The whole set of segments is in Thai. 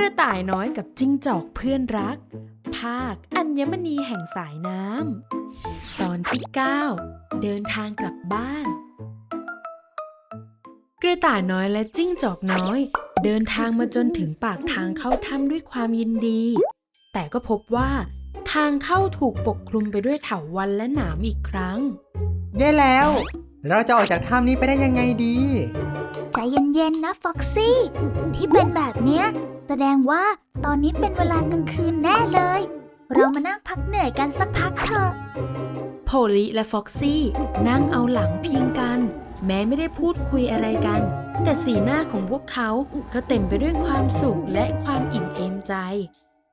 ระต่ายน้อยกับจิ้งจอกเพื่อนรัก ภาคอัญมณีแห่งสายน้ำ ตอนที่ 9 เดินทางกลับบ้าน กระต่ายน้อยและจิ้งจอกน้อย เดินทางมาจนถึงปากทางเข้าถ้ำด้วยความยินดี แต่ก็พบว่าทางเข้าถูกปกคลุมไปด้วยเถาวัลย์และหนามอีกครั้ง แย่แล้ว เราจะออกจากถ้ำนี้ไปได้ยังไงดี ใจเย็นๆนะฟ็อกซี่ ที่เป็นแบบเนี้ย แสดงว่าตอนนี้เป็นเวลากลางคืนแน่เลย เรามานั่งพักเหนื่อยกันสักพักเถอะ โพลิและฟ็อกซี่นั่งเอาหลังพิงกัน แม้ไม่ได้พูดคุยอะไรกัน แต่สีหน้าของพวกเขาก็เต็มไปด้วยความสุขและความอิ่มเอมใจ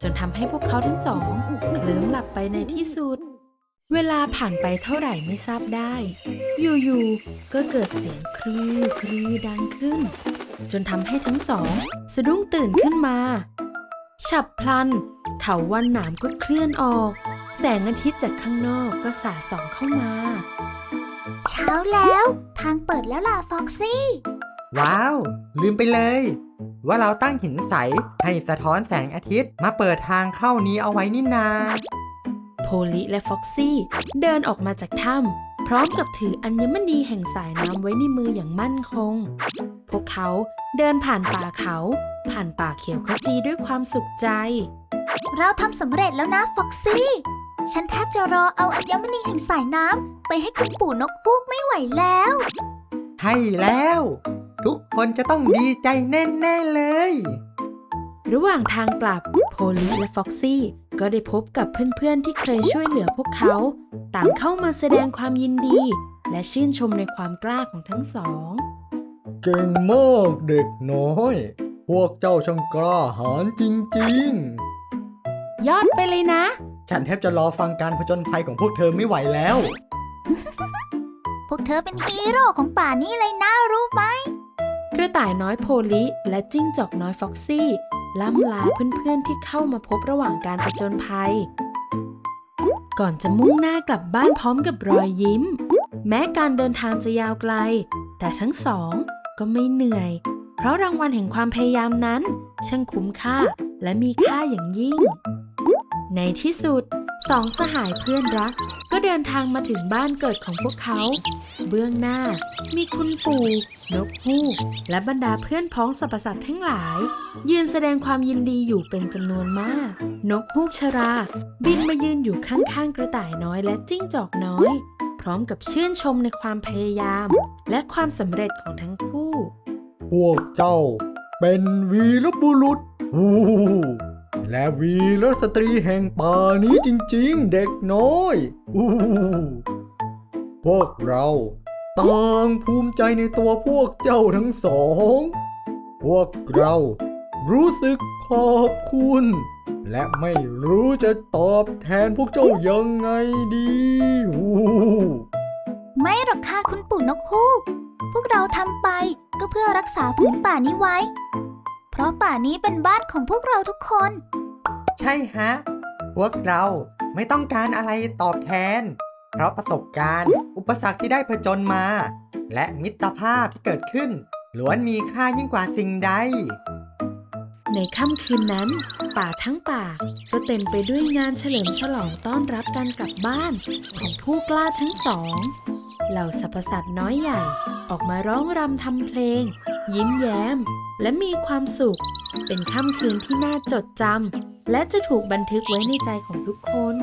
จนทำให้พวกเขาทั้งสองเคลิ้มหลับไปในที่สุด เวลาผ่านไปเท่าไหร่ไม่ทราบได้ อยู่ๆก็เกิดเสียงครื้อครื้อดังขึ้น จนทำให้ทั้งสอง สะดุ้งตื่นขึ้นมา ฉับพลัน เถาวันหนามก็เคลื่อนออก แสงอาทิตย์จากข้างนอกก็สาดส่องเข้ามา เช้าแล้ว ทางเปิดแล้วล่ะฟ็อกซี่ ว้าว ลืมไปเลย ว่าเราตั้งหินใส ให้สะท้อนแสงอาทิตย์มาเปิดทางเข้านี้เอาไว้นี่นา โพลิและฟ็อกซี่ เดินออกมาจากถ้ำพร้อมกับถืออัญมณีแห่งสายน้ำไว้ในมืออย่างมั่นคง พวกเขาเดินผ่านป่าเขา ผ่านป่าเขียวขจีด้วยความสุขใจ เราทำสำเร็จแล้วนะฟ็อกซี่ ฉันแทบจะรอเอาอัญมณีแห่งสายน้ำไปให้คุณปู่นกพูกไม่ไหวแล้ว ใช่แล้ว ทุกคนจะต้องดีใจแน่ๆเลย ระหว่างทางกลับโพลิและฟ็อกซี่ก็ได้พบกับเพื่อนๆที่เคยช่วยเหลือพวกเขา ต่างเข้ามาแสดงความยินดี และชื่นชมในความกล้าของทั้งสอง เก่งมากเด็กน้อย พวกเจ้าช่างกล้าหาญจริงยอดไปเลยนะ ๆ ฉันแทบจะรอฟังการผจญภัยของพวกเธอไม่ไหวแล้ว พวกเธอเป็นฮีโร่ของป่านี้เลยนะรู้ไหม กระต่ายน้อยโพลิและจิ้งจอกน้อยฟ็อกซี่ล่ำลาเพื่อนๆที่เข้ามาพบระหว่างการประจนภัย ก่อนจะมุ่งหน้ากลับบ้านพร้อมกับรอยยิ้ม แม้การเดินทางจะยาวไกล แต่ทั้งสอง ก็ไม่เหนื่อย เพราะรางวัลแห่งความพยายามนั้น ช่างคุ้มค่าและมีค่าอย่างยิ่ง ในที่สุดสองสหายเพื่อนรัก ก็เดินทางมาถึงบ้านเกิดของพวกเขา เบื้องหน้ามีคุณปู่นกฮูกและบรรดาเพื่อนพ้องสรรพสัตว์ทั้งหลาย ยืนแสดงความยินดีอยู่เป็นจำนวนมาก นกฮูกชรา บินมายืนอยู่ข้างๆกระต่ายน้อยและจิ้งจอกน้อย ร้อมกับชื่นชมในความพยายาม และความสำเร็จของทั้งคู่ พวกเจ้าเป็นวีรบุรุษอู้และวีรสตรีแห่งป่านี้จริงๆ เด็กน้อยอู้พวกเราต่างภูมิใจในตัวพวกเจ้าทั้งสอง พวกเรารู้สึกขอบคุณ และไม่รู้จะตอบแทนพวกเจ้ายังไงดี หรอกค่ะคุณปู่นกฮูก พวกเราทำไปก็เพื่อรักษาพื้นป่านี้ไว้ เพราะป่านี้เป็นบ้านของพวกเราทุกคน ใช่ฮะ พวกเราไม่ต้องการอะไรตอบแทน เพราะประสบการณ์ อุปสรรคที่ได้ผจญมา และมิตรภาพที่เกิดขึ้นล้วนมีค่ายิ่งกว่าสิ่งใด ในค่ำคืนนั้น ป่าทั้งป่าก็เต็มไปด้วยงานเฉลิมฉลองต้อนรับการกลับบ้านของผู้กล้าทั้งสอง เหล่าสรรพสัตว์น้อยใหญ่ ออกมาร้องรำทำเพลง ยิ้มแย้ม และมีความสุข เป็นค่ำคืนที่น่าจดจำและจะถูกบันทึกไว้ในใจของทุกคน